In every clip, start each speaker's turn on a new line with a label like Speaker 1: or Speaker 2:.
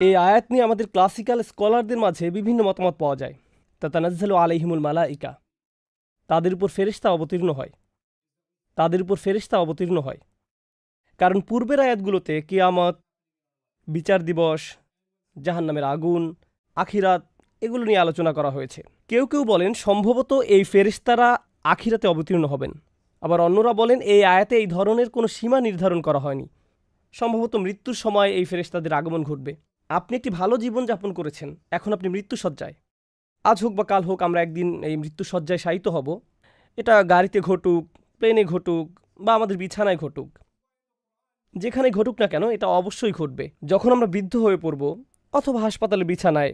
Speaker 1: এই আয়াত নিয়ে আমাদের ক্লাসিক্যাল স্কলারদের মাঝে বিভিন্ন মতামত পাওয়া যায়। তা তানাজ্জালু আলাইহিমুল মালাইকা। তাদের উপর ফেরিস্তা অবতীর্ণ হয়। তাদের উপর ফেরিস্তা অবতীর্ণ হয়। কারণ পূর্বের আয়াতগুলোতে কিয়ামত, বিচার দিবস, জাহান্নামের আগুন, আখিরাত এগুলো নিয়ে আলোচনা করা হয়েছে। কেউ কেউ বলেন সম্ভবত এই ফেরিস্তারা আখিরাতে অবতীর্ণ হবেন। আবার অন্যরা বলেন এই আয়াতে এই ধরনের কোনো সীমা নির্ধারণ করা হয়নি। সম্ভবত মৃত্যুর সময় এই ফেরেশতাদের আগমন ঘটবে। আপনি একটি ভালো জীবন যাপন করেছেন, এখন আপনি মৃত্যুসজ্জায় আজ হোক বা কাল হোক আমরা একদিন এই মৃত্যুসজ্জায় শায়িত হব। এটা গাড়িতে ঘটুক, প্লেনে ঘটুক বা আমাদের বিছানায় ঘটুক। যেখানে ঘটুক না কেন, এটা অবশ্যই ঘটবে। যখন আমরা বৃদ্ধ হয়ে পড়ব অথবা হাসপাতালে বিছানায়,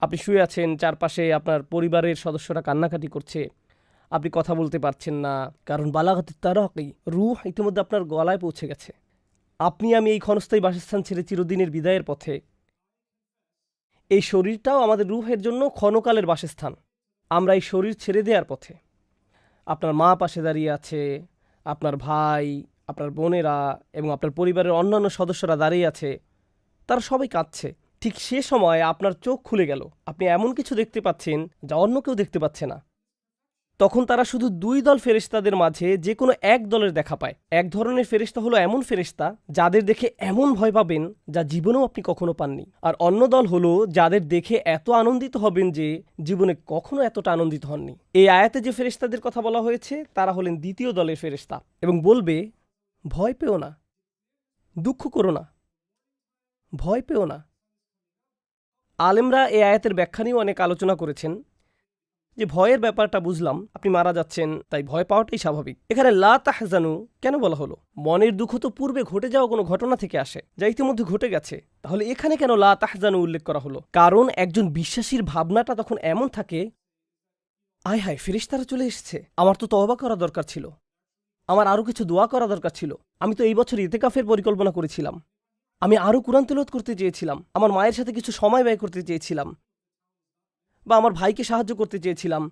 Speaker 1: আপনি শুয়ে আছেন, চারপাশে আপনার পরিবারের সদস্যরা কান্নাকাটি করছে, আপনি কথা বলতে পারছেন না, কারণ বালাঘাতের তারাকি রুহ ইতিমধ্যে আপনার গলায় পৌঁছে গেছে। আপনি, আমি এই ক্ষণস্থায়ী বাসস্থান ছেড়ে চিরদিনের বিদায়ের পথে এই শরীরটাও আমাদের রুহের জন্য ক্ষণকালের বাসস্থান। আমরা এই শরীর ছেড়ে দেওয়ার পথে। আপনার মা পাশে দাঁড়িয়ে আছে, আপনার ভাই, আপনার বোনেরা এবং আপনার পরিবারের অন্যান্য সদস্যরা দাঁড়িয়ে আছে, তারা সবাই কাঁদছে। ঠিক সে সময় আপনার চোখ খুলে গেল। আপনি এমন কিছু দেখতে পাচ্ছেন যা অন্য কেউ দেখতে পাচ্ছে না। তখন তারা শুধু দুই দল ফেরেশতাদের মাঝে যে কোনো এক দলের দেখা পায়। এক ধরনের ফেরেশতা হলো এমন ফেরেশতা যাদের দেখে এমন ভয় পাবেন যা জীবনেও আপনি কখনো পাননি। আর অন্য দল হলো যাদের দেখে এত আনন্দিত হবেন যে জীবনে কখনো এতটা আনন্দিত হননি। এই আয়াতে যে ফেরেশতাদের কথা বলা হয়েছে, তারা হলেন দ্বিতীয় দলের ফেরেশতা এবং বলবে, ভয় পেও না। দুঃখ করো না। ভয় পেও না। আলেমরা এই আয়াতের ব্যাখ্যা নিয়েও অনেক আলোচনা করেছেন। যে ভয়ের ব্যাপারটা বুঝলাম, আপনি মারা যাচ্ছেন, তাই ভয় পাওয়াটাই স্বাভাবিক। এখানে লা তাহজানু কেন বলা হলো? মনের দুঃখ তো পূর্বে ঘটে যাওয়া কোনো ঘটনা থেকে আসে, যা ইতিমধ্যে ঘটে গেছে। তাহলে এখানে কেন লা তাহজানু উল্লেখ করা হলো? কারণ একজন বিশ্বাসীর ভাবনাটা তখন এমন থাকে, আয় হায় ফেরিস্তারা চলে এসেছে। আমার তো তওবা করা দরকার ছিল। আমার আরও কিছু দোয়া করা দরকার ছিল। আমি তো এই বছর ইতেকাফের পরিকল্পনা করেছিলাম। আমি আরও কোরআন তেলত করতে চেয়েছিলাম। আমার মায়ের সাথে কিছু সময় ব্যয় করতে চেয়েছিলাম। বা আমার ভাইকে সাহায্য করতে চেয়েছিলাম।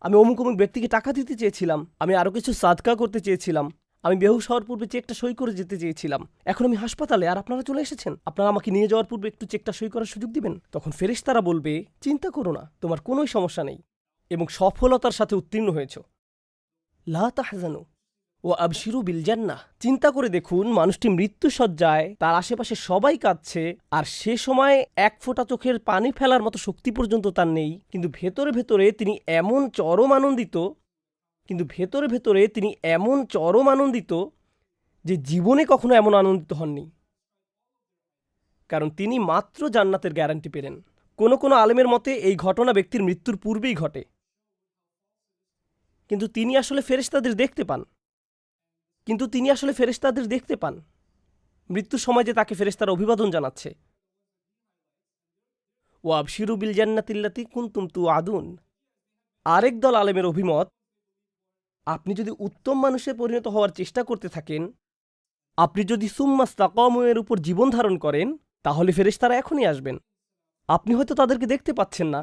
Speaker 1: আমি অমুক অমুক ব্যক্তিকে টাকা দিতে চেয়েছিলাম। আমি আরও কিছু সাদকা করতে চেয়েছিলাম। আমি বেহুশ হওয়ার পূর্বে চেকটা সই করে যেতে চেয়েছিলাম। এখন আমি হাসপাতালে, আর আপনারা চলে এসেছেন। আপনারা আমাকে নিয়ে যাওয়ার পূর্বে একটু চেকটা সই করার সুযোগ দিবেন? তখন ফেরেশতারা বলবে, চিন্তা করো না, তোমার কোনোই সমস্যা নেই এবং সফলতার সাথে উত্তীর্ণ হয়েছ। লা তাহজানু ও আবশিরু বিলজান্না। চিন্তা করে দেখুন, মানুষটি মৃত্যুসজ্জায় তার আশেপাশে সবাই কাঁদছে, আর সে সময় এক ফোঁটা চোখের পানি ফেলার মতো শক্তি পর্যন্ত তার নেই। কিন্তু ভেতরে ভেতরে তিনি এমন চরম আনন্দিত, কিন্তু ভেতরে ভেতরে তিনি এমন চরম আনন্দিত যে জীবনে কখনো এমন আনন্দিত হননি। কারণ তিনি মাত্র জান্নাতের গ্যারান্টি পেলেন। কোনো কোনো আলেমের মতে এই ঘটনা ব্যক্তির মৃত্যুর পূর্বেই ঘটে। কিন্তু তিনি আসলে ফেরেশতাদের দেখতে পান। কিন্তু তিনি আসলে ফেরেশতাদের দেখতে পান। মৃত্যুর সময় যে তাকে ফেরেশতার অভিবাদন জানাচ্ছে। ও আবশিরু বিল জান্নাতিল্লাতি কুন্তুম তু আদুন আরেক দল আলেমের অভিমত, আপনি যদি উত্তম মানুষে পরিণত হওয়ার চেষ্টা করতে থাকেন, আপনি যদি সুম্মাস তাকমের উপর জীবন ধারণ করেন, তাহলে ফেরেশতারা এখনই আসবেন। আপনি হয়তো তাদেরকে দেখতে পাচ্ছেন না,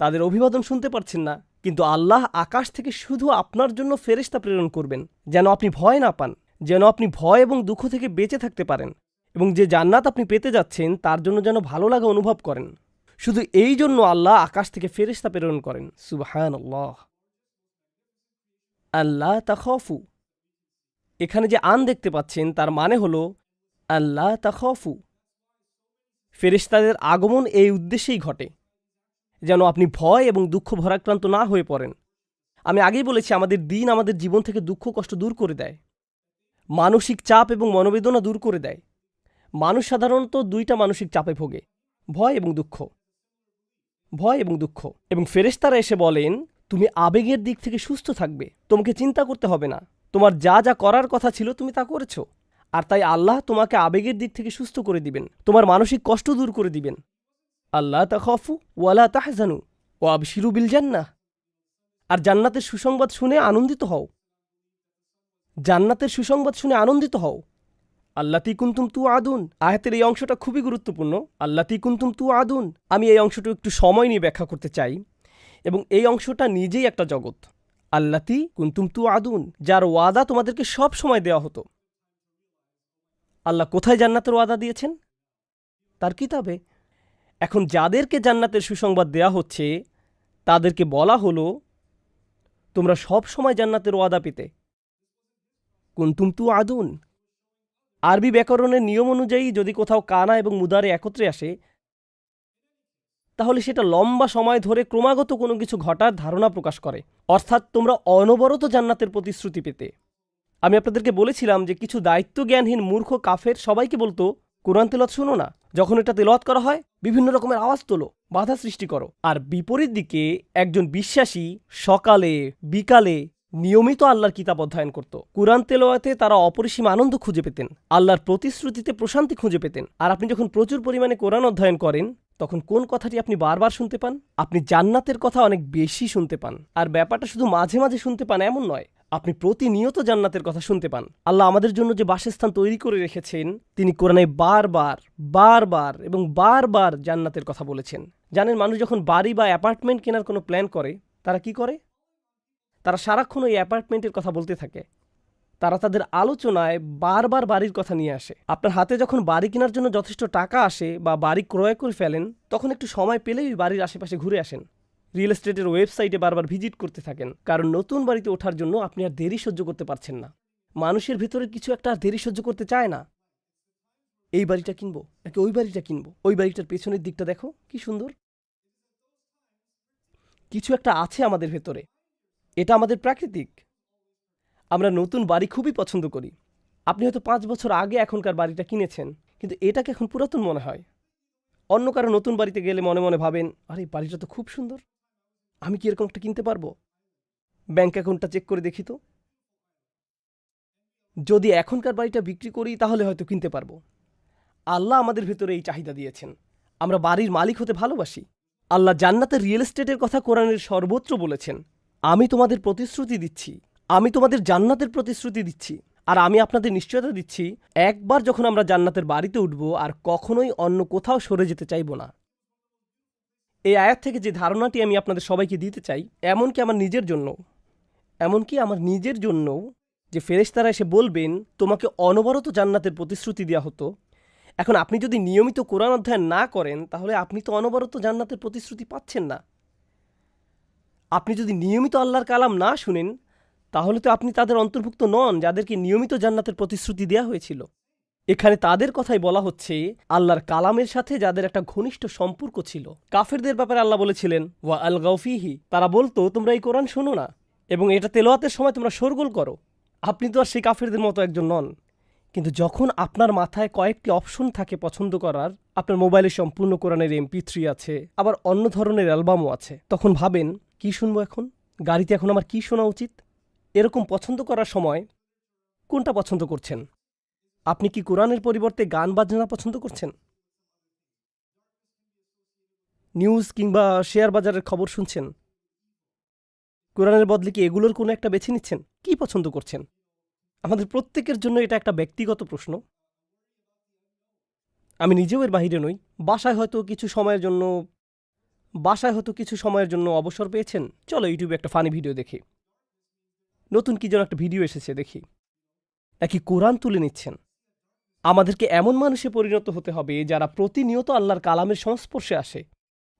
Speaker 1: তাদের অভিবাদন শুনতে পারছেন না। কিন্তু আল্লাহ আকাশ থেকে শুধু আপনার জন্য ফেরেশতা প্রেরণ করবেন, যেন আপনি ভয় না পান, যেন আপনি ভয় এবং দুঃখ থেকে বেঁচে থাকতে পারেন এবং যে জান্নাত আপনি পেতে যাচ্ছেন, তার জন্য যেন ভালো লাগা অনুভব করেন। শুধু এই জন্য আল্লাহ আকাশ থেকে ফেরেশতা প্রেরণ করেন। সুবাহান আল্লাহ আল্লাহ তাখফু। এখানে যে আন দেখতে পাচ্ছেন, তার মানে হল আল্লাহ তাখফু। ফেরেশতাদের আগমন এই উদ্দেশ্যেই ঘটে। যেন আপনি ভয় এবং দুঃখ ভরাক্রান্ত না হয়ে পড়েন। আমি আগেই বলেছি, আমাদের দিন আমাদের জীবন থেকে দুঃখ কষ্ট দূর করে দেয়। মানসিক চাপ এবং মনোবেদনা দূর করে দেয়। মানুষ সাধারণত দুইটা মানসিক চাপে ভোগে, ভয় এবং দুঃখ। ভয় এবং দুঃখ। এবং ফেরেশতারা এসে বলেন, তুমি আবেগের দিক থেকে সুস্থ থাকবে, তোমাকে চিন্তা করতে হবে না। তোমার যা যা করার কথা ছিল, তুমি তা করেছ। আর তাই আল্লাহ তোমাকে আবেগের দিক থেকে সুস্থ করে দিবেন, তোমার মানসিক কষ্ট দূর করে দিবেন। আল্লাহ তাখফু ওয়ালা তাহজানু ও আবশিরু বিল জান্নাহ আর জান্নাতের সুসংবাদ শুনে আনন্দিত হও। জান্নাতের সুসংবাদ শুনে আনন্দিত হও। আল্লাতি কুন্তুম তু আদুন আয়াতের এই অংশটা খুবই গুরুত্বপূর্ণ। আল্লাতি কুন্তুম তু আদুন আমি এই অংশটা একটু সময় নিয়ে ব্যাখ্যা করতে চাই। এবং এই অংশটা নিজেই একটা জগৎ। আল্লাতি কুন্তুম তু আদুন যার ওয়াদা তোমাদেরকে সব সময় দেওয়া হতো। আল্লাহ কোথায় জান্নাতের ওয়াদা দিয়েছেন? তার কিতাবে। এখন যাদেরকে জান্নাতের সুসংবাদ দেয়া হচ্ছে, তাদেরকে বলা হলো, তোমরা সব সময় জান্নাতের ওয়াদা পেতে। কুন্তুম তু আদুন আরবি ব্যাকরণের নিয়ম অনুযায়ী যদি কোথাও কানা এবং মুদারে একত্রে আসে, তাহলে সেটা লম্বা সময় ধরে ক্রমাগত কোনো কিছু ঘটার ধারণা প্রকাশ করে। অর্থাৎ তোমরা অনবরত জান্নাতের প্রতিশ্রুতি পেতে। আমি আপনাদেরকে বলেছিলাম যে কিছু দায়িত্ব জ্ঞানহীন মূর্খ কাফের সবাইকে বলতো, কোরআন তেলত শুনো না। যখন এটা তেলত করা হয় বিভিন্ন রকমের আওয়াজ তোলো, বাধা সৃষ্টি করো। আর বিপরীত দিকে একজন বিশ্বাসী সকালে, বিকালে নিয়মিত আল্লাহর কিতাব অধ্যয়ন করত। কোরআন তেলোয়াতে তারা অপরিসীম আনন্দ খুঁজে পেতেন, আল্লাহর প্রতিশ্রুতিতে প্রশান্তি খুঁজে পেতেন। আর আপনি যখন প্রচুর পরিমাণে কোরআন অধ্যয়ন করেন, তখন কোন কথাটি আপনি বারবার শুনতে পান? আপনি জান্নাতের কথা অনেক বেশি শুনতে পান। আর ব্যাপারটা শুধু মাঝে মাঝে শুনতে পান এমন নয় আপনি প্রতিনিয়ত জান্নাতের কথা শুনতে পান। আল্লাহ আমাদের জন্য যে বাসস্থান তৈরি করে রেখেছেন, তিনি কোরআনে বারবার বারবার এবং বারবার জান্নাতের কথা বলেছেন। জানেন, মানুষ যখন বাড়ি বা অ্যাপার্টমেন্ট কেনার কোনো প্ল্যান করে, তারা কি করে? তারা সারাক্ষণ ওই অ্যাপার্টমেন্টের কথা বলতে থাকে। তারা তাদের আলোচনায় বারবার বাড়ির কথা নিয়ে আসে। আপনার হাতে যখন বাড়ি কেনার জন্য যথেষ্ট টাকা আসে বা বাড়ি ক্রয় করে ফেলেন, তখন একটু সময় পেলেই বাড়ির আশেপাশে ঘুরে আসেন। রিয়েল এস্টেটের ওয়েবসাইটে বারবার ভিজিট করতে থাকেন। কারণ নতুন বাড়িতে ওঠার জন্য আপনি আর দেরি সহ্য করতে পারছেন না। মানুষের ভিতরে কিছু একটা আর দেরি সহ্য করতে চায় না। এই বাড়িটা কিনবো, নাকি ওই বাড়িটা কিনবো? ওই বাড়িটার পেছনের দিকটা দেখো, কি সুন্দর। কিছু একটা আছে আমাদের ভেতরে। এটা আমাদের প্রাকৃতিক। আমরা নতুন বাড়ি খুবই পছন্দ করি। আপনি হয়তো পাঁচ বছর আগে এখনকার বাড়িটা কিনেছেন, কিন্তু এটাকে এখন পুরাতন মনে হয়। অন্য কারও নতুন বাড়িতে গেলে মনে মনে ভাবেন, আরে, বাড়িটা তো খুব সুন্দর। আমি কি এরকম একটা কিনতে পারব? ব্যাঙ্ক অ্যাকাউন্টটা চেক করে দেখি তো। যদি এখনকার বাড়িটা বিক্রি করি, তাহলে হয়তো কিনতে পারব। আল্লাহ আমাদের ভেতরে এই চাহিদা দিয়েছেন। আমরা বাড়ির মালিক হতে ভালোবাসি। আল্লাহ জান্নাতের রিয়েল এস্টেটের কথা কোরআনের সর্বত্র বলেছেন, আমি তোমাদের প্রতিশ্রুতি দিচ্ছি। আমি তোমাদের জান্নাতের প্রতিশ্রুতি দিচ্ছি। আর আমি আপনাদের নিশ্চয়তা দিচ্ছি, একবার যখন আমরা জান্নাতের বাড়িতে উঠব, আর কখনোই অন্য কোথাও সরে যেতে চাইব না। এই আয়াত থেকে যে ধারণাটি আমি আপনাদের সবাইকে দিতে চাই, এমনকি আমার নিজের জন্য এমনকি আমার নিজের জন্য যে ফেরেশতারা এসে বলবেন, তোমাকে অনবরত জান্নাতের প্রতিশ্রুতি দেওয়া হতো। এখন আপনি যদি নিয়মিত কোরআন অধ্যয়ন না করেন, তাহলে আপনি তো অনবরত জান্নাতের প্রতিশ্রুতি পাচ্ছেন না। আপনি যদি নিয়মিত আল্লাহর কালাম না শুনেন, তাহলে তো আপনি তাদের অন্তর্ভুক্ত নন, যাদেরকে নিয়মিত জান্নাতের প্রতিশ্রুতি দেওয়া হয়েছিল। এখানে তাদের কথাই বলা হচ্ছে, আল্লাহর কালামের সাথে যাদের একটা ঘনিষ্ঠ সম্পর্ক ছিল। কাফেরদের ব্যাপারে আল্লাহ বলেছিলেন, ওয়া আল গৌফিহি তারা বলতো, তোমরা এই কোরআন শোনো না, এবং এটা তেলোয়াতের সময় তোমরা শোরগোল করো। আপনি তো আর সেই কাফেরদের মতো একজন নন। কিন্তু যখন আপনার মাথায় কয়েকটি অপশন থাকে পছন্দ করার, আপনার মোবাইলে সম্পূর্ণ কোরআনের এমপি থ্রি আছে, আবার অন্য ধরনের অ্যালবামও আছে, তখন ভাবেন, কি শুনব এখন? গাড়িতে এখন আমার কি শোনা উচিত? এরকম পছন্দ করার সময় কোনটা পছন্দ করছেন? আপনি কি কোরআনের পরিবর্তে গান বাজনা পছন্দ করছেন? নিউজ কিংবা শেয়ার বাজারের খবর শুনছেন? কোরআনের বদলে কি এগুলোর কোনো একটা বেছে নিচ্ছেন? কি পছন্দ করছেন? আমাদের প্রত্যেকের জন্য এটা একটা ব্যক্তিগত প্রশ্ন। আমি নিজেও এর বাহিরে নই। বাসায় হয়তো কিছু সময়ের জন্য, বাসায় হয়তো কিছু সময়ের জন্য অবসর পেয়েছেন। চলো ইউটিউবে একটা ফানি ভিডিও দেখি। নতুন কি যেন একটা ভিডিও এসেছে দেখি। নাকি কোরআন তুলে নিচ্ছেন? আমাদেরকে এমন মানুষে পরিণত হতে হবে যারা প্রতিনিয়ত আল্লাহর কালামের সংস্পর্শে আসে।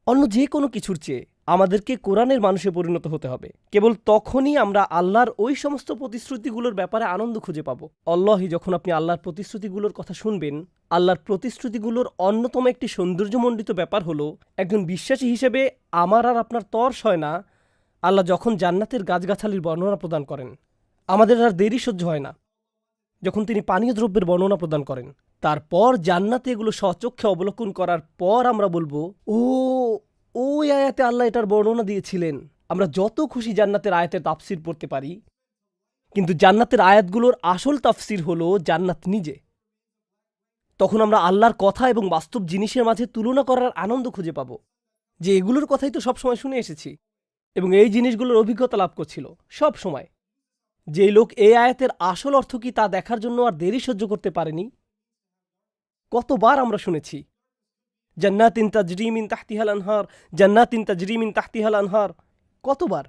Speaker 1: অন্য যে কোনো কিছুর চেয়ে আমাদেরকে কোরআনের মানুষে পরিণত হতে হবে। কেবল তখনই আমরা আল্লাহর ওই সমস্ত প্রতিশ্রুতিগুলোর ব্যাপারে আনন্দ খুঁজে পাব। অল্লাহি যখন আপনি আল্লাহর প্রতিশ্রুতিগুলোর কথা শুনবেন, আল্লাহর প্রতিশ্রুতিগুলোর অন্যতম একটি সৌন্দর্যমণ্ডিত ব্যাপার হলো একজন বিশ্বাসী হিসেবে আমার আর আপনার তর্স হয় না। আল্লাহ যখন জান্নাতের গাছগাছালির বর্ণনা প্রদান করেন, আমাদের আর দেরি সহ্য হয় না। যখন তিনি পানীয় দ্রব্যের বর্ণনা প্রদান করেন, তারপর জান্নাতে এগুলো স্বচক্ষে অবলোকন করার পর আমরা বলব, ও, ওই আয়াতে আল্লাহ এটার বর্ণনা দিয়েছিলেন। আমরা যত খুশি জান্নাতের আয়াতের তাফসির পড়তে পারি। কিন্তু জান্নাতের আয়াতগুলোর আসল তাফসির হলো জান্নাত নিজে। তখন আমরা আল্লাহর কথা এবং বাস্তব জিনিসের মাঝে তুলনা করার আনন্দ খুঁজে পাব। যে এগুলোর কথাই তো সবসময় শুনে এসেছি। এবং এই জিনিসগুলোর অভিজ্ঞতা লাভ করছিল সব সময় যে লোক এই আয়াতের আসল অর্থ কি তা দেখার জন্য আর দেরি সহ্য করতে পারেনি? কতবার আমরা শুনেছি, জান্নাতিন তাজরিমিন তাহতিহাল আনহার, জান্নাতিন তাজরিমিন তাহতিহাল আনহার। কতবার?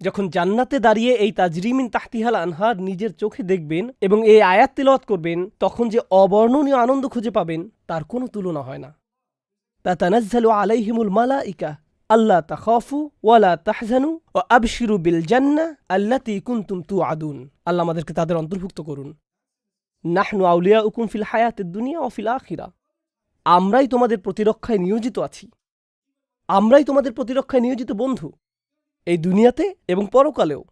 Speaker 1: যখন জান্নাতে দাঁড়িয়ে এই তাজরিমিন তাহতিহাল আনহার নিজের চোখে দেখবেন এবং এই আয়াত তিলওয়াত করবেন, তখন যে অবর্ণনীয় আনন্দ খুঁজে পাবেন, তার কোনো তুলনা হয় না। তা তানাজ্জালু আলাইহিমুল মালাইকা আল্লাহ তাখাফু ওয়ালা তাহজানু ও আবশিরু বিল জান্না আল্লাতি কুনতুম তু আদুন আল্লাহ আমাদেরকে তাদের অন্তর্ভুক্ত করুন। নাহনু আউলিয়া উকুম ফিল হায়াতের দুনিয়া ও ফিল আখিরা। আমরাই তোমাদের প্রতিরক্ষায় নিয়োজিত আছি। আমরাই তোমাদের প্রতিরক্ষায় নিয়োজিত বন্ধু। এই দুনিয়াতে এবং পরকালেও।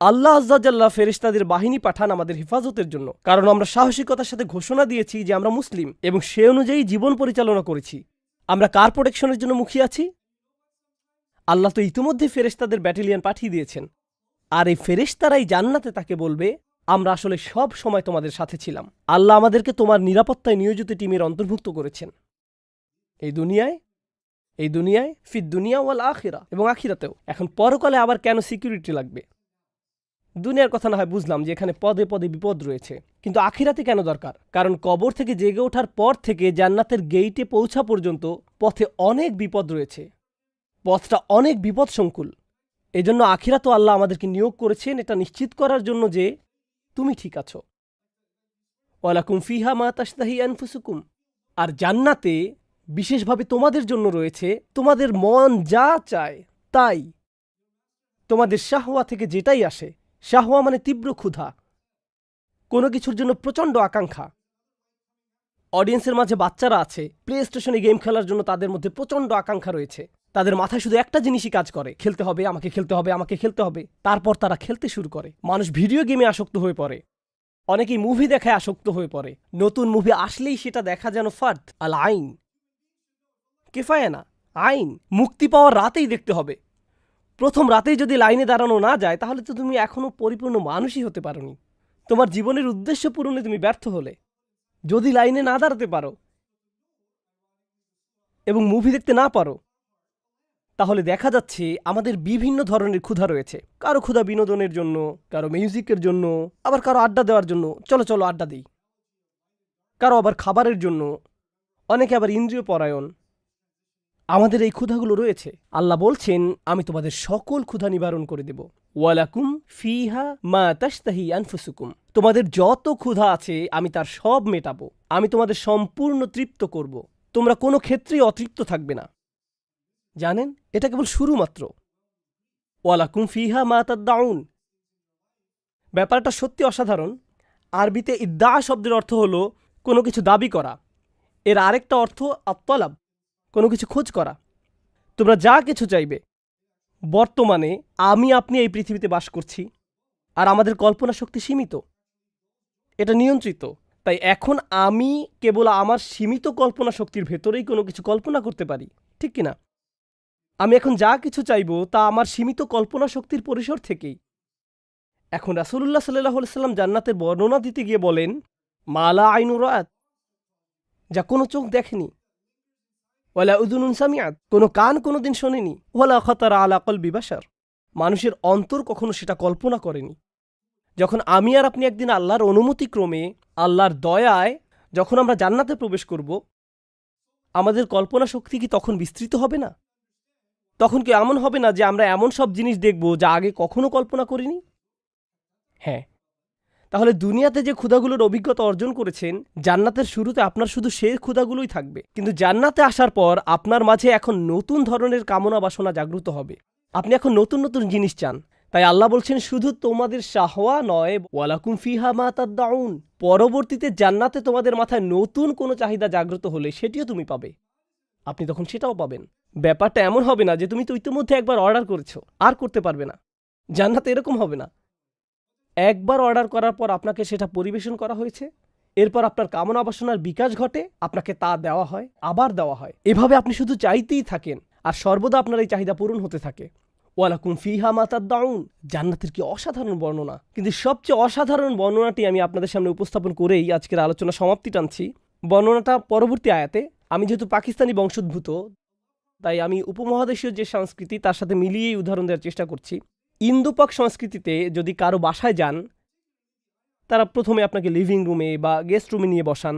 Speaker 1: আল্লাহ আজ্জাল্লাহ ফেরিস্তাদের বাহিনী পাঠান আমাদের হেফাজতের জন্য। কারণ আমরা সাহসিকতার সাথে ঘোষণা দিয়েছি যে আমরা মুসলিম এবং সে অনুযায়ী জীবন পরিচালনা করেছি। আমরা কার প্রোটেকশনের জন্য মুখিয়ে আছি? আল্লাহ তো ইতিমধ্যে ফেরেশতাদের ব্যাটালিয়ন পাঠিয়ে দিয়েছেন। আর এই ফেরেশতারাই জান্নাতে তাকে বলবে, আমরা আসলে সব সময় তোমাদের সাথে ছিলাম। আল্লাহ আমাদেরকে তোমার নিরাপত্তায় নিয়োজিত টিমের অন্তর্ভুক্ত করেছেন। এই দুনিয়ায় এই দুনিয়ায় ফির দুনিয়া ওয়াল আখিরা, এবং আখিরাতেও। এখন পরকালে আবার কেন সিকিউরিটি লাগবে? দুনিয়ার কথা না হয় বুঝলাম যে এখানে পদে পদে বিপদ রয়েছে। কিন্তু আখিরাতে কেন দরকার? কারণ কবর থেকে জেগে ওঠার পর থেকে জান্নাতের গেইটে পৌঁছা পর্যন্ত পথে অনেক বিপদ রয়েছে। পথটা অনেক বিপদ সংকুল এজন্য আখিরাত আল্লাহ আমাদেরকে নিয়োগ করেছেন এটা নিশ্চিত করার জন্য যে তুমি ঠিক আছো। ওয়ালাকুম ফিহা মা তাস্তাহি আনফুসুকুম। আর জান্নাতে বিশেষভাবে তোমাদের জন্য রয়েছে, তোমাদের মন যা চায় তাই। তোমাদের শাহওয়া থেকে যেটাই আসে, শাহওয়া মানে তীব্র ক্ষুধা। কোনো কিছুর জন্য প্রচণ্ড আকাঙ্ক্ষা। অডিয়েন্সের মাঝে বাচ্চারা আছে, প্লে স্টেশনে গেম খেলার জন্য তাদের মধ্যে প্রচণ্ড আকাঙ্ক্ষা রয়েছে। তাদের মাথায় শুধু একটা জিনিসই কাজ করে, খেলতে হবে, আমাকে খেলতে হবে, আমাকে খেলতে হবে। তারপর তারা খেলতে শুরু করে। মানুষ ভিডিও গেমে আসক্ত হয়ে পড়ে। অনেকেই মুভি দেখায় আসক্ত হয়ে পড়ে। নতুন মুভি আসলেই সেটা দেখা যেন ফার্দ আল আইন। কেফায় না, আইন। মুক্তি পাওয়ার রাতেই দেখতে হবে। প্রথম রাতেই যদি লাইনে দাঁড়ানো না যায়, তাহলে তো তুমি এখনও পরিপূর্ণ মানুষই হতে পারোনি। তোমার জীবনের উদ্দেশ্য পূরণে তুমি ব্যর্থ হলে। যদি লাইনে না দাঁড়াতে পারো এবং মুভি দেখতে না পারো তাহলে দেখা যাচ্ছে আমাদের বিভিন্ন ধরনের ক্ষুধা রয়েছে। কারও ক্ষুধা বিনোদনের জন্য, কারও মিউজিকের জন্য, আবার কারও আড্ডা দেওয়ার জন্য। চলো চলো, আড্ডা দিই। কারও আবার খাবারের জন্য। অনেকে আবার ইন্দ্রিয় পরায়ণ। আমাদের এই ক্ষুধাগুলো রয়েছে। আল্লাহ বলছেন, আমি তোমাদের সকল ক্ষুধা নিবারণ করে দেব। ওয়ালাকুম ফিহা মা তাস্তাহি আনফুসুকুম। তোমাদের যত ক্ষুধা আছে, আমি তার সব মেটাবো। আমি তোমাদের সম্পূর্ণ তৃপ্ত করব। তোমরা কোনো ক্ষেত্রেই অতৃপ্ত থাকবে না। জানেন, এটা কেবল শুরু মাত্র ওয়ালাকুম ফিহা মা তাদ্দাউন। ব্যাপারটা সত্যি অসাধারণ। আরবিতে ইদ্দা শব্দের অর্থ হলো কোনো কিছু দাবি করা। এর আরেকটা অর্থ আত্মলাভ কোনো কিছু খোঁজ করা। তোমরা যা কিছু চাইবে। বর্তমানে আমি আপনি এই পৃথিবীতে বাস করছি, আর আমাদের কল্পনা শক্তি সীমিত। এটা নিয়ন্ত্রিত। তাই এখন আমি কেবল আমার সীমিত কল্পনা শক্তির ভেতরেই কোনো কিছু কল্পনা করতে পারি, ঠিক কিনা? আমি এখন যা কিছু চাইব তা আমার সীমিত কল্পনা শক্তির পরিসর থেকেই। এখন রাসুল্লাহ সাল্লাহ সাল্লাম জান্নাতের বর্ণনা দিতে গিয়ে বলেন, মালা আইনুরাত যা কোনো চোখ দেখেনি। ওয়ালা উদুনুন সামিয়াত কোনো কান কোনোদিন শোনেনি। ওয়ালা খতারা আলা কলবি বিবাসার মানুষের অন্তর কখনো সেটা কল্পনা করেনি। যখন আমি আর আপনি একদিন আল্লাহর অনুমতিক্রমে, আল্লাহর দয়ায় যখন আমরা জান্নাতে প্রবেশ করব, আমাদের কল্পনা শক্তি কি তখন বিস্তৃত হবে না? তখন কি এমন হবে না যে আমরা এমন সব জিনিস দেখব যা আগে কখনো কল্পনা করিনি? হ্যাঁ। তাহলে দুনিয়াতে যে ক্ষুধাগুলোর অভিজ্ঞতা অর্জন করেছেন, জান্নাতের শুরুতে আপনার শুধু সে ক্ষুধাগুলোই থাকবে। কিন্তু জান্নাতে আসার পর আপনার মাঝে এখন নতুন ধরনের কামনা বাসনা জাগ্রত হবে। আপনি এখন নতুন নতুন জিনিস চান। তাই আল্লাহ বলছেন, শুধু তোমাদের শাহওয়া নয়, ওয়ালাকুম ফিহা মা তাদ্দাউন। পরবর্তীতে জান্নাতে তোমাদের মাথায় নতুন কোনো চাহিদা জাগ্রত হলে সেটিও তুমি পাবে। আপনি তখন সেটাও পাবেন। ব্যাপারটা এমন হবে না যে তুমি তো ইতিমধ্যে একবার অর্ডার করেছ, আর করতে পারবে না। জান্নাতে এরকম হবে না। একবার অর্ডার করার পর আপনাকে সেটা পরিবেশন করা হয়েছে। এরপর আপনার কামনা বাসনার বিকাশ ঘটে, আপনাকে তা দেওয়া হয়, আবার দেওয়া হয়। এভাবে আপনি শুধু চাইতেই থাকেন, আর সর্বদা আপনার এই চাহিদা পূরণ হতে থাকে। ওয়ালাকুম ফিহা মাতার দাউন জান্নাতের কি অসাধারণ বর্ণনা। কিন্তু সবচেয়ে অসাধারণ বর্ণনাটি আমি আপনাদের সামনে উপস্থাপন করেই আজকের আলোচনা সমাপ্তি টানছি। বর্ণনাটা পরবর্তী আয়াতে আমি যেহেতু পাকিস্তানি বংশোদ্ভূত, তাই আমি উপমহাদেশীয় যে সংস্কৃতি, তার সাথে মিলিয়েই উদাহরণ দেওয়ার চেষ্টা করছি। ইন্দোপাক সংস্কৃতিতে যদি কারও বাসায় যান, তারা প্রথমে আপনাকে লিভিং রুমে বা গেস্ট রুমে নিয়ে বসান।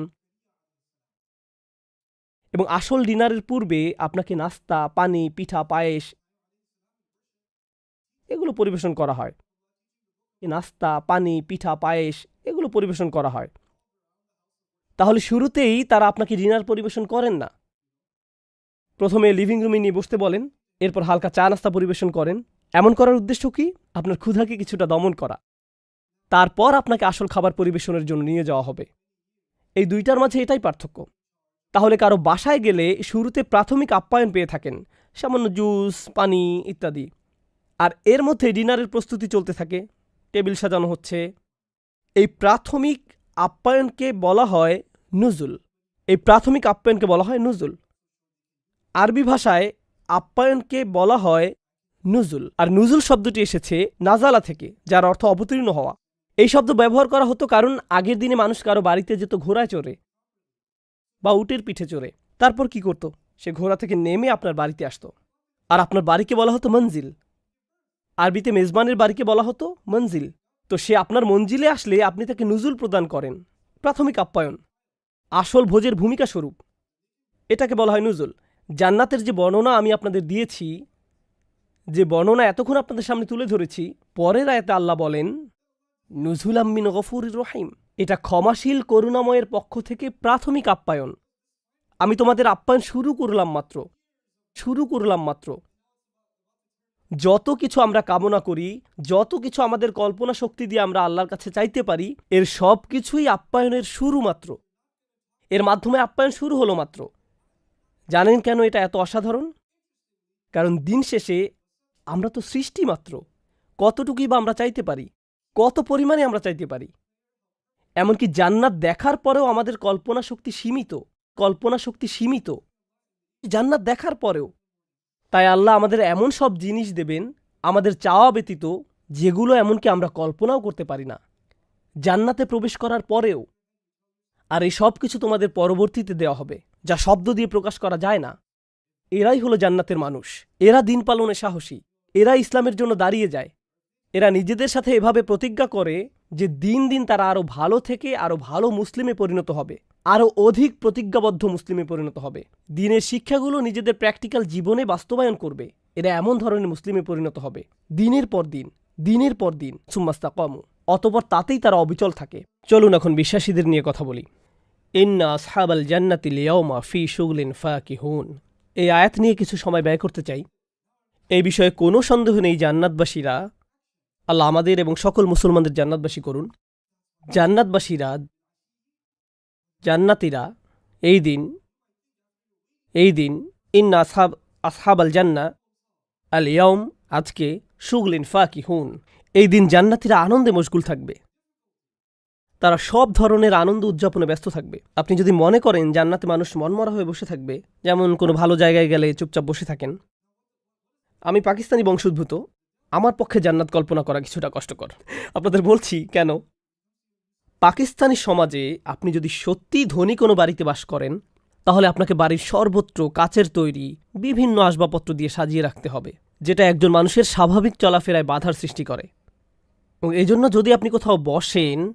Speaker 1: এবং আসল ডিনারের পূর্বে আপনাকে নাস্তা, পানি, পিঠা, পায়েস এগুলো পরিবেশন করা হয়। নাস্তা, পানি, পিঠা, পায়েস এগুলো পরিবেশন করা হয়। তাহলে শুরুতেই তারা আপনাকে ডিনার পরিবেশন করেন না। প্রথমে লিভিং রুমে নিয়ে বসতে বলেন, এরপর হালকা চা নাস্তা পরিবেশন করেন। এমন করার উদ্দেশ্য কি? আপনার ক্ষুধাকে কিছুটা দমন করা। তারপর আপনাকে আসল খাবার পরিবেশনের জন্য নিয়ে যাওয়া হবে। এই দুইটার মাঝে এটাই পার্থক্য। তাহলে কারও বাসায় গেলে শুরুতে প্রাথমিক আপ্যায়ন পেয়ে থাকেন, সামান্য জুস, পানি ইত্যাদি। আর এর মধ্যে ডিনারের প্রস্তুতি চলতে থাকে, টেবিল সাজানো হচ্ছে। এই প্রাথমিক আপ্যায়নকে বলা হয় নুজুল। এই প্রাথমিক আপ্যায়নকে বলা হয় নুজুল। আরবি ভাষায় আপ্যায়নকে বলা হয় নুজুল। আর নুজুল শব্দটি এসেছে নাজালা থেকে, যার অর্থ অবতীর্ণ হওয়া। এই শব্দ ব্যবহার করা হতো কারণ আগের দিনে মানুষ কারও বাড়িতে যেত ঘোড়ায় চড়ে বা উটের পিঠে চড়ে। তারপর কি করত? সে ঘোড়া থেকে নেমে আপনার বাড়িতে আসতো। আর আপনার বাড়িকে বলা হতো মঞ্জিল। আরবিতে মেজবানের বাড়িকে বলা হতো মঞ্জিল। তো সে আপনার মঞ্জিলে আসলে আপনি তাকে নুজুল প্রদান করেন। প্রাথমিক আপ্যায়ন। আসল ভোজের ভূমিকা স্বরূপ। এটাকে বলা হয় নুজুল। জান্নাতের যে বর্ণনা আমি আপনাদের দিয়েছি, যে বর্ণনা এতক্ষণ আপনাদের সামনে তুলে ধরেছি, পরের আয়াতে আল্লাহ বলেন নুজুল আম্মিন গফুর রহিম। এটা ক্ষমাশীল, করুণাময়ের পক্ষ থেকে প্রাথমিক আপ্যায়ন। আমি তোমাদের আপ্যায়ন শুরু করলাম মাত্র। শুরু করলাম মাত্র। যত কিছু আমরা কামনা করি, যত কিছু আমাদের কল্পনা শক্তি দিয়ে আমরা আল্লাহর কাছে চাইতে পারি, এর সব কিছুই আপ্যায়নের শুরু মাত্র। এর মাধ্যমে আপ্যায়ন শুরু হলো মাত্র। জানেন কেন এটা এত অসাধারণ? কারণ দিন শেষে আমরা তো সৃষ্টি মাত্র। কতটুকুই বা আমরা চাইতে পারি? কত পরিমাণে আমরা চাইতে পারি? এমনকি জান্নাত দেখার পরেও আমাদের কল্পনা শক্তি সীমিত। কল্পনা শক্তি সীমিত। জান্নাত দেখার পরেও তাই আল্লাহ আমাদের এমন সব জিনিস দেবেন, আমাদের চাওয়া ব্যতীত যেগুলো এমনকি আমরা কল্পনাও করতে পারি না। জান্নাতে প্রবেশ করার পরেও আর এই সব কিছু তোমাদের পরবর্তীতে দেওয়া হবে, যা শব্দ দিয়ে প্রকাশ করা যায় না। এরাই হলো জান্নাতের মানুষ, এরা দিন পালনে সাহসী এরা ইসলামের জন্য দাঁড়িয়ে যায়। এরা নিজেদের সাথে এভাবে প্রতিজ্ঞা করে যে দিন দিন তারা আরও ভালো থেকে আরও ভালো মুসলিমে পরিণত হবে। আরও অধিক প্রতিজ্ঞাবদ্ধ মুসলিমে পরিণত হবে। দিনের শিক্ষাগুলো নিজেদের প্র্যাকটিক্যাল জীবনে বাস্তবায়ন করবে। এরা এমন ধরনের মুসলিমে পরিণত হবে। দিনের পর দিন, দিনের পর দিন সুম্মাস্তা কমু অতপর তাতেই তারা অবিচল থাকে। চলুন এখন বিশ্বাসীদের নিয়ে কথা বলি। ইন্না আসহাবাল জান্নাতিল ইয়াউমা ফি শুগলিন ফাকিহুন। এই আয়াত নিয়ে কিছু সময় ব্যয় করতে চাই। এই বিষয়ে কোনো সন্দেহ নেই জান্নাতবাসীরা। আল্লাহ আমাদের এবং সকল মুসলমানদের জান্নাতবাসী করুন। জান্নাতবাসীরা জান্নাতিরা, এই দিন এই দিন ইন আসহাব আসহাব আল জান্না, আল ইয়ম আজকে সুগলিন ফাকি হুন এই দিন জান্নাতিরা আনন্দে মশগুল থাকবে। তারা সব ধরনের আনন্দ উদযাপনে ব্যস্ত থাকবে। আপনি যদি মনে করেন জান্নাতে মানুষ মনমরা হয়ে বসে থাকবে, যেমন কোনো ভালো জায়গায় গেলে চুপচাপ বসে থাকেন। আমি পাকিস্তানি বংশোদ্ভূত। আমার পক্ষে জান্নাত কল্পনা করা কিছুটা কষ্টকর। আপনাদের বলছি, কেন? পাকিস্তানি সমাজে আপনি যদি সত্যি ধনী কোনো বাড়িতে বাস করেন, তাহলে আপনাকে বাড়ির সর্বত্র কাচের তৈরি বিভিন্ন আসবাবপত্র দিয়ে সাজিয়ে রাখতে হবে, যেটা একজন মানুষের স্বাভাবিক চলাফেরায় বাধার সৃষ্টি করে। এবং এই জন্য যদি আপনি কোথাও বসেন,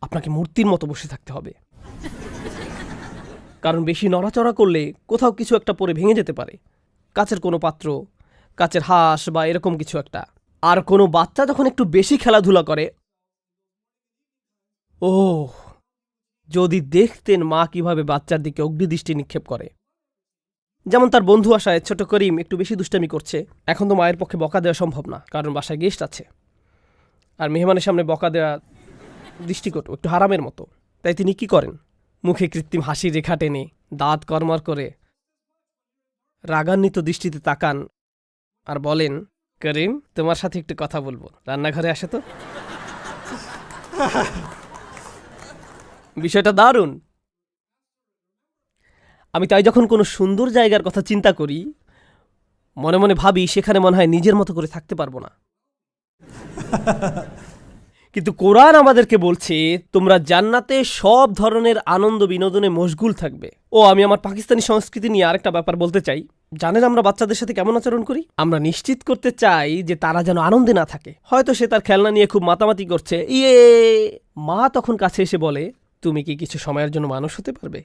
Speaker 1: আপনাকে মূর্তির মতো বসে থাকতে হবে। কারণ বেশি নড়াচড়া করলে কোথাও কিছু একটা পরে ভেঙে যেতে পারে। কাচের কোনো পাত্র, কাচের হাঁস বা এরকম কিছু একটা। আর কোনো বাচ্চা যখন একটু বেশি খেলাধুলা করে ও যদি দেখতেন মা কীভাবে বাচ্চার দিকে অগ্নিদৃষ্টি নিক্ষেপ করে। যেমন তার বন্ধু আসায় ছোট করিম একটু বেশি দুষ্টামি করছে, এখন তো মায়ের পক্ষে বকা দেওয়া সম্ভব না, কারণ বাসায় গেস্ট আছে। আর মেহমানের সামনে বকা দেওয়া দৃষ্টিকট একটু হারামের মতো। তাই তিনি কি করেন? মুখে কৃত্রিম হাসি রেখা টেনে, দাঁত কর্মর করে রাগান্বিত দৃষ্টিতে তাকান আর বলেন, করিম, তোমার সাথে একটু কথা বলব। রান্নাঘরে আসে তো? বিষয়টা দারুণ। আমি তাই যখন কোনো সুন্দর জায়গার কথা চিন্তা করি, মনে মনে ভাবি সেখানে মনে হয় নিজের মতো করে থাকতে পারব না। কিন্তু কোরআন আমাদেরকে বলছে, তোমরা জান্নাতে সব ধরনের আনন্দ বিনোদনে মশগুল থাকবে। ও, আমি আমার পাকিস্তানি সংস্কৃতি নিয়ে আরেকটা ব্যাপার বলতে চাই। জানেন আমরা বাচ্চাদের সাথে কেমন আচরণ করি? আমরা নিশ্চিত করতে চাই যে তারা যেন আনন্দে না থাকে। হয়তো সে তার খেলনা নিয়ে খুব মাতামাতি করছে। ইয়ে মা তখন কাছে এসে বলে তুমি কি কিছু সময়ের জন্য মানুষ হতে পারবে?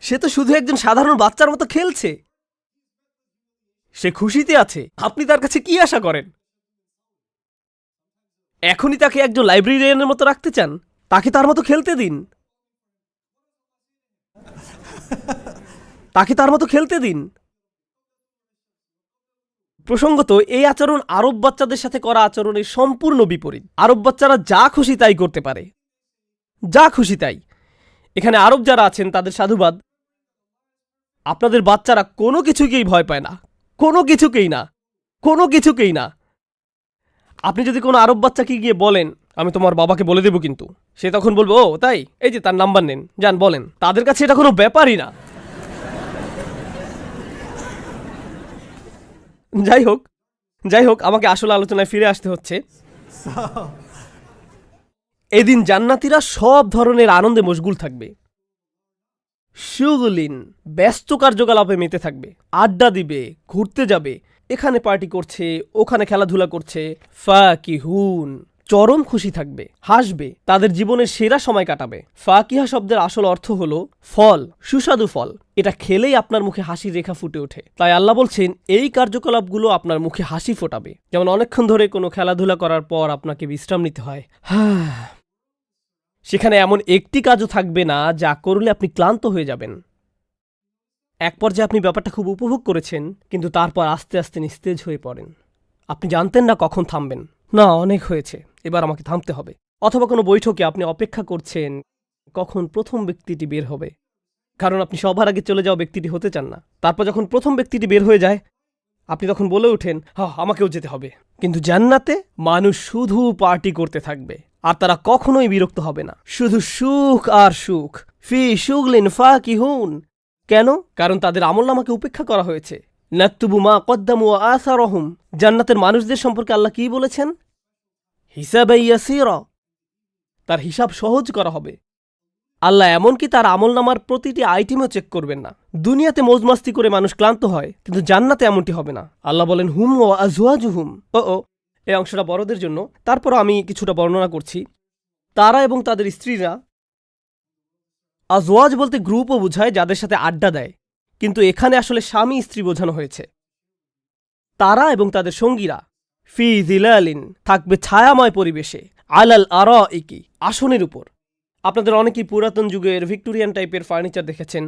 Speaker 1: সে তো শুধু একজন সাধারণ বাচ্চার মতো খেলছে। সে খুশিতে আছে। আপনি তার কাছে কি আশা করেন? এখনই তাকে একজন লাইব্রেরিয়ানের মতো রাখতে চান? তাকে তার মতো খেলতে দিন। তাকে তার মতো খেলতে দিন। প্রসঙ্গত, এই আচরণ আরব বাচ্চাদের সাথে করা আচরণের সম্পূর্ণ বিপরীত। আরব বাচ্চারা যা খুশি তাই করতে পারে। যা খুশি তাই। এখানে আরব যারা আছেন, তাদের সাধুবাদ। আপনাদের বাচ্চারা কোনো কিছুকেই ভয় পায় না। কোনো কিছুকেই না। কোনো কিছুকেই না। আপনি যদি কোনো আরব বাচ্চাকে গিয়ে বলেন, আমি তোমার বাবাকে বলে দেবো কিন্তু। সে তখন বলব, ও, তাই? এই যে তার নাম্বার নেন। যান, বলেন। তাদের কাছে এটা কোনো ব্যাপারই না। যাই হোক যাই হোক, আমাকে আসল আলোচনায় ফিরে আসতে হচ্ছে। এদিন জান্নাতিরা সব ধরনের আনন্দে মশগুল থাকবে। সুগুলিন ব্যস্ত কার্যকলাপে মেতে থাকবে, আড্ডা দিবে, ঘুরতে যাবে, এখানে পার্টি করছে, ওখানে খেলাধুলা করছে, ফাকিহুন। চরম খুশি থাকবে, হাসবে, তাদের জীবনের সেরা সময় কাটাবে। ফাকিহা শব্দের আসল অর্থ হলো ফল, সুস্বাদু ফল। এটা খেলেই আপনার মুখে হাসির রেখা ফুটে ওঠে। তাই আল্লাহ বলছেন, এই কার্যকলাপগুলো আপনার মুখে হাসি ফোটাবে। যেমন অনেকক্ষণ ধরে কোনো খেলাধুলা করার পর আপনাকে বিশ্রাম নিতে হয়। সেখানে এমন একটি কাজও থাকবে না যা করলে আপনি ক্লান্ত হয়ে যাবেন। এক পর্যায়ে আপনি ব্যাপারটা খুব উপভোগ করেছেন, কিন্তু তারপর আস্তে আস্তে নিস্তেজ হয়ে পড়েন। আপনি জানতেন না কখন থামবেন। না, অনেক হয়েছে। এবার আমাকে থামতে হবে। অথবা কোনো বৈঠকে আপনি অপেক্ষা করছেন, কখন প্রথম ব্যক্তিটি বের হবে। কারণ আপনি সবার আগে চলে যাওয়া ব্যক্তিটি হতে চান না। তারপর যখন প্রথম ব্যক্তিটি বের হয়ে যায়, আপনি তখন বলে ওঠেন, হা, আমাকেও যেতে হবে। কিন্তু জান্নাতে মানুষ শুধু পার্টি করতে থাকবে, আর তারা কখনোই বিরক্ত হবে না। শুধু সুখ আর সুখ। ফি সুগলিন ফা কি হুন কেন? কারণ তাদের আমলনামাকে উপেক্ষা করা হয়েছে। নাকতুবু মা কদ্দামু আসা রহম জান্নাতের মানুষদের সম্পর্কে আল্লাহ কি বলেছেন? হিসাবে ইয়াসির। তার হিসাব সহজ করা হবে। আল্লাহ এমনকি তার আমলনামার প্রতিটি আইটেমও চেক করবেন না। দুনিয়াতে মৌজমাস্তি করে মানুষ ক্লান্ত হয়, কিন্তু জান্নাতে এমনটি হবে না। আল্লাহ বলেন, হুম ও আজুয়াজু হুম ও ও, এই অংশটা বড়দের জন্য। তারপর আমি কিছুটা বর্ণনা করছি। তারা এবং তাদের স্ত্রীরা আজওয়াজ বলতে গ্রুপও বোঝায়, যাদের সাথে আড্ডা দেয়। কিন্তু এখানে আসলে স্বামী স্ত্রী বোঝানো হয়েছে। তারা এবং তাদের সঙ্গীরা, ফি জিলালিন, থাকবে ছায়াময় পরিবেশে, আলাল আর ইকি আসনের উপর। আপনাদের অনেকেই পুরাতন যুগের ভিক্টোরিয়ান টাইপের ফার্নিচার দেখেছেন,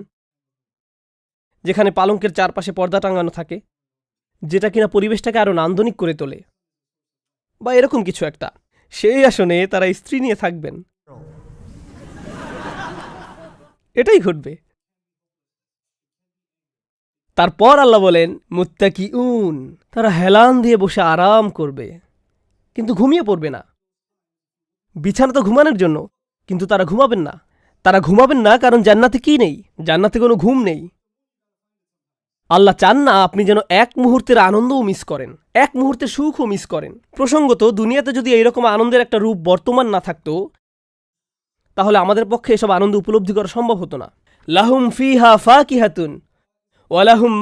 Speaker 1: যেখানে পালঙ্কের চারপাশে পর্দা টাঙানো থাকে, যেটা কিনা পরিবেশটাকে আরও নান্দনিক করে তোলে। বা এরকম কিছু একটা। সেই আসনে তারা স্ত্রী নিয়ে থাকবেন। এটাই ঘটবে। তারপর আল্লাহ বলেন মুত্তাকি উন তারা হেলান দিয়ে বসে আরাম করবে, কিন্তু ঘুমিয়ে পড়বে না। বিছানা তো ঘুমানোর জন্য, কিন্তু তারা ঘুমাবেন না। তারা ঘুমাবেন না কারণ জান্নাতে কি নেই? জান্নাতে কোনো ঘুম নেই। আল্লাহ চান না আপনি যেন এক মুহূর্তের আনন্দও মিস করেন, এক মুহূর্তের সুখও মিস করেন। প্রসঙ্গত, দুনিয়াতে যদি এইরকম আনন্দের একটা রূপ বর্তমান না থাকতো, তাহলে আমাদের পক্ষে এসব আনন্দ উপলব্ধি করা সম্ভব হতো না। লাহুম ফিহা ফাকিহাতুন ওয়ালাহুম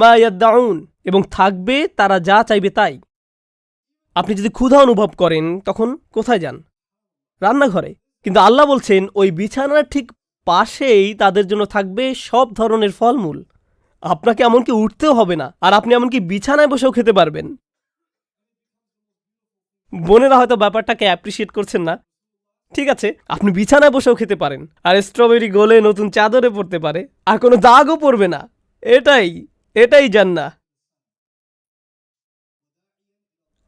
Speaker 1: মা ইয়াদ্দাউন, এবং থাকবে তারা যা চাইবে তাই। আপনি যদি ক্ষুধা অনুভব করেন, তখন কোথায় যান? রান্নাঘরে। কিন্তু আল্লাহ বলছেন, ওই বিছানার ঠিক পাশেই তাদের জন্য থাকবে সব ধরনের ফলমূল। আপনাকে এমনকি উঠতেও হবে না, আর আপনি এমনকি বিছানায় বসেও খেতে পারবেন। বোনেরা হয়তো ব্যাপারটাকে অ্যাপ্রিসিয়েট করছেন না। ঠিক আছে, আপনি বিছানায় বসেও খেতে পারেন, আর স্ট্রবেরি গলে নতুন চাদরে পড়তে পারে, আর কোনো দাগও পড়বে না। এটাই এটাই জান্না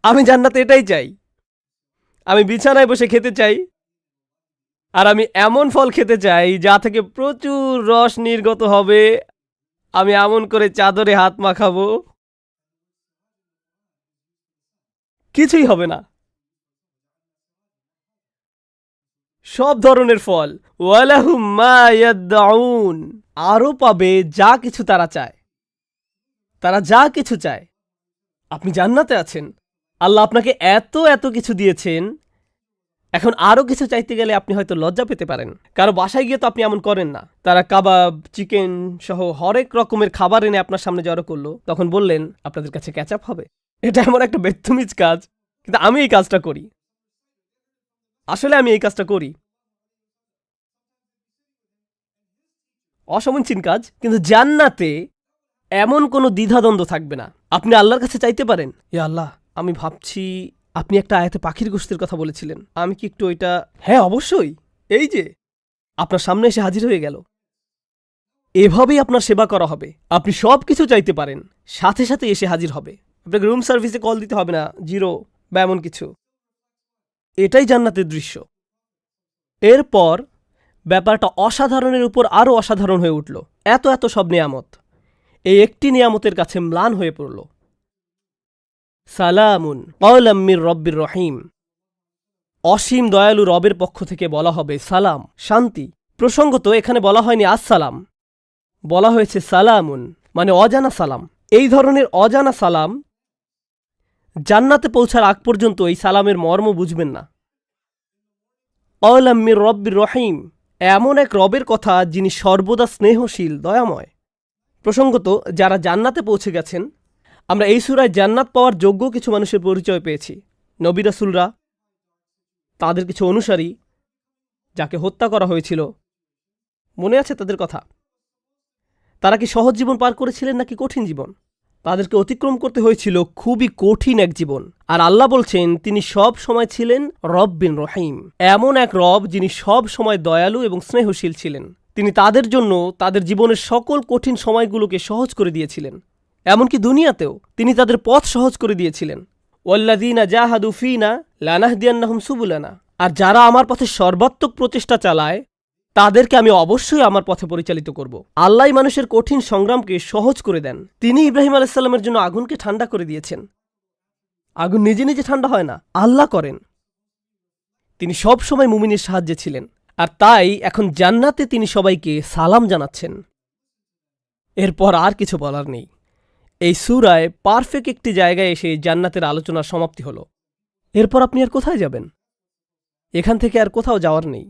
Speaker 1: আমি জান্নাতে এটাই চাই। আমি বিছানায় বসে খেতে চাই। আর আমি এমন ফল খেতে চাই, যা থেকে প্রচুর রস নির্গত হবে। আমি এমন করে চাদরে হাত মাখাবো। কিছুই হবে না। সব ধরনের ফল। ওয়ালাহুম মা ইয়াদ্দাউন আরও পাবে যা কিছু তারা চায়। তারা যা কিছু চায়। আপনি জান্নাতে আছেন। আল্লাহ আপনাকে এত এত কিছু দিয়েছেন। এখন আরও কিছু চাইতে গেলে আপনি হয়তো লজ্জা পেতে পারেন। কারও বাসায় গিয়ে তো আপনি এমন করেন না। তারা কাবাব, চিকেন সহ হরেক রকমের খাবার এনে আপনার সামনে জড়ো করল। তখন বললেন, আপনাদের কাছে ক্যাচআপ হবে? এটা এমন একটা বেত্তমিজ কাজ। কিন্তু আমি এই কাজটা করি। আসলে আমি এই কাজটা করি। অসমীচীন কাজ কিন্তু জান্নাতে এমন কোনো দ্বিধাদ্বন্দ্ব থাকবে না। আপনি আল্লাহর কাছে চাইতে পারেন? এ আল্লাহ। আমি ভাবছি আপনি একটা আয়াতে পাখির গোষ্ঠীর কথা বলেছিলেন। আমি কি একটু ওইটা হ্যাঁ অবশ্যই। এই যে আপনার সামনে এসে হাজির হয়ে গেল। এভাবেই আপনার সেবা করা হবে। আপনি সব কিছু চাইতে পারেন। সাথে সাথে এসে হাজির হবে। আপনাকে রুম সার্ভিসে কল দিতে হবে না জিরো বা এমন কিছু। এটাই জান্নাতের দৃশ্য। এরপর ব্যাপারটা অসাধারণের উপর আরও অসাধারণ হয়ে উঠল। এত এত সব নিয়ামত। এই একটি নিয়ামতের কাছে ম্লান হয়ে পড়ল। সালামুন কলাম্মির রব্বির রহিম। অসীম দয়ালু রবের পক্ষ থেকে বলা হবে সালাম, শান্তি। প্রসঙ্গত এখানে বলা হয়নি আসসালাম। বলা হয়েছে সালামুন মানে অজানা সালাম। এই ধরনের অজানা সালাম জান্নাতে পৌঁছার আগ পর্যন্ত এই সালামের মর্ম বুঝবেন না। অলাম্মির রব্বির রহিম। এমন এক রবের কথা যিনি সর্বদা স্নেহশীল, দয়াময়। প্রসঙ্গত, যারা জান্নাতে পৌঁছে গেছেন, আমরা এই সুরায় জান্নাত পাওয়ার যোগ্য কিছু মানুষের পরিচয় পেয়েছি। নবী রাসুলরা, তাদের কিছু অনুসারী, যাকে হত্যা করা হয়েছিল। মনে আছে তাদের কথা? তারা কি সহজ জীবন পার করেছিলেন নাকি কঠিন জীবন? তাদেরকে অতিক্রম করতে হয়েছিল খুবই কঠিন এক জীবন। আর আল্লাহ বলছেন, তিনি সব সময় ছিলেন রব বিন রহিম। এমন এক রব যিনি সব সময় দয়ালু এবং স্নেহশীল ছিলেন। তিনি তাদের জন্য তাদের জীবনের সকল কঠিন সময়গুলোকে সহজ করে দিয়েছিলেন। এমনকি দুনিয়াতেও তিনি তাদের পথ সহজ করে দিয়েছিলেন। ওয়াল্লাদিনা জাহাদু ফিনা লানাহদিয়ান্নাহুম সুবুলানা। আর যারা আমার পথে সর্বাত্মক প্রচেষ্টা চালায় তাদেরকে আমি অবশ্যই আমার পথে পরিচালিত করব। আল্লাহ মানুষের কঠিন সংগ্রামকে সহজ করে দেন। তিনি ইব্রাহিম আলাইসাল্লামের জন্য আগুনকে ঠান্ডা করে দিয়েছেন। আগুন নিজে নিজে ঠান্ডা হয় না, আল্লাহ করেন। তিনি সব সময় মুমিনের সাহায্যে ছিলেন, আর তাই এখন জান্নাতে তিনি সবাইকে সালাম জানাচ্ছেন। এরপর আর কিছু বলার নেই। এই সুরায় পারফেক্ট একটি জায়গায় এসে জান্নাতের আলোচনার সমাপ্তি হল। এরপর আপনি আর কোথায় যাবেন? এখান থেকে আর কোথাও যাওয়ার নেই।